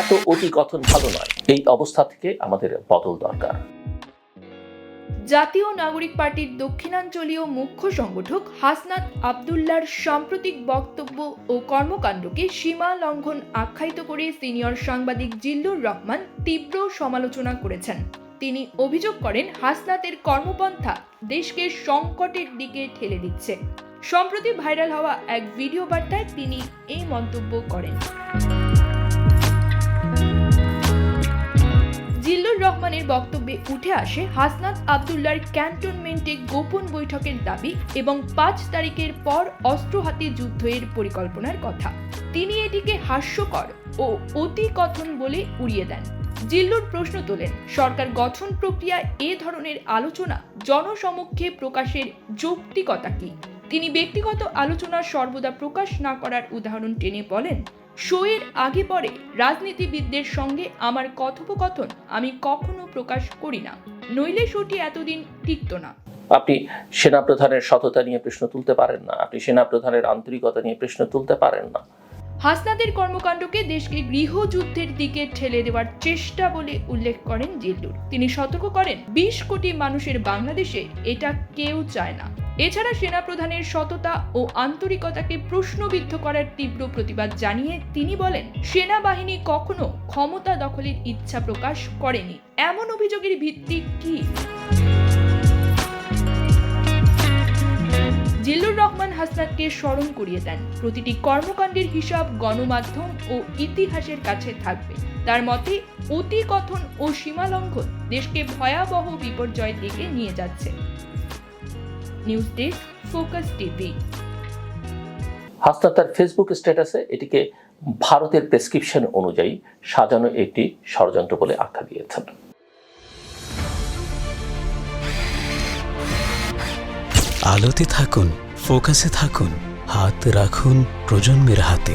এত অতি কথন ভালো নয়। এই অবস্থা থেকে আমাদের বদল দরকার। জাতীয় নাগরিক পার্টির দক্ষিণাঞ্চলীয় মুখ্য সংগঠক হাসনাত আবদুল্লার সাম্প্রতিক বক্তব্য ও কর্মকাণ্ডকে সীমা লঙ্ঘন আখ্যায়িত করে সিনিয়র সাংবাদিক জিল্লুর রহমান তীব্র সমালোচনা করেছেন। তিনি অভিযোগ করেন, হাসনাতের কর্মপন্থা দেশকে সংকটের দিকে ঠেলে দিচ্ছে। সম্প্রতি ভাইরাল হওয়া এক ভিডিও বার্তায় তিনি এই মন্তব্য করেন। রহমানের বক্তব্যে উঠে আসে হাসনাত আবদুল্লার ক্যান্টনমেন্টে গোপন বৈঠকের দাবি এবং পাঁচ তারিখের পর অস্ত্র হাতে যুদ্ধের পরিকল্পনার কথা। তিনি এটিকে হাস্যকর ও অতি কথন বলে উড়িয়ে দেন। জিল্লুর প্রশ্ন তোলেন, সরকার গঠন প্রক্রিয়ায় এ ধরনের আলোচনা জনসমক্ষে প্রকাশের যৌক্তিকতা কি? তিনি ব্যক্তিগত আলোচনা সর্বদা প্রকাশ না করার উদাহরণ টেনে বলেন শোয়ের আগে পরে রাজনীতিবিদদের সঙ্গে আমার কথোপকথন আমি কখনো প্রকাশ করি না। নইলে শোটি এতদিন টিকত না। আপনি সেনাপ্রধানের সততা নিয়ে প্রশ্ন তুলতে পারেন না। আপনি সেনাপ্রধানের আন্তরিকতা নিয়ে প্রশ্ন তুলতে পারেন না। হাসনাদের কর্মকাণ্ডকে দেশকে গৃহযুদ্ধের দিকে ঠেলে দেওয়ার চেষ্টা বলে উল্লেখ করেন জিল্লুর। তিনি সতর্ক করেন বিশ কোটি মানুষের বাংলাদেশে এটা কেউ চায় না। এছাড়া সেনাপ্রধানের সততা ও আন্তরিকতাকে প্রশ্নবিদ্ধ করার তীব্র প্রতিবাদ জানিয়ে তিনি বলেন, সেনাবাহিনী কখনো ক্ষমতা দখলের ইচ্ছা প্রকাশ করেনি। এমন অভিযোগের ভিত্তি কি? জিল্লুর রহমান হাসনাতকে স্মরণ করিয়ে দেন। প্রতিটি কর্মকাণ্ডের হিসাব গণমাধ্যম ও ইতিহাসের কাছে থাকবে। তার মতে, অতি কথন ও সীমালঙ্ঘন দেশকে ভয়াবহ বিপর্যয়ের দিকে নিয়ে যাচ্ছে। News desk focus TV Hasnat তার ফেসবুক স্ট্যাটাসে এটিকে ভারতের প্রেসক্রিপশন অনুযায়ী সাজানো একটি ষড়যন্ত্র বলে আখ্যা দিয়েছেন। আলোতে থাকুন ফোকাসে থাকুন হাত রাখুন প্রজন্মের হাতে।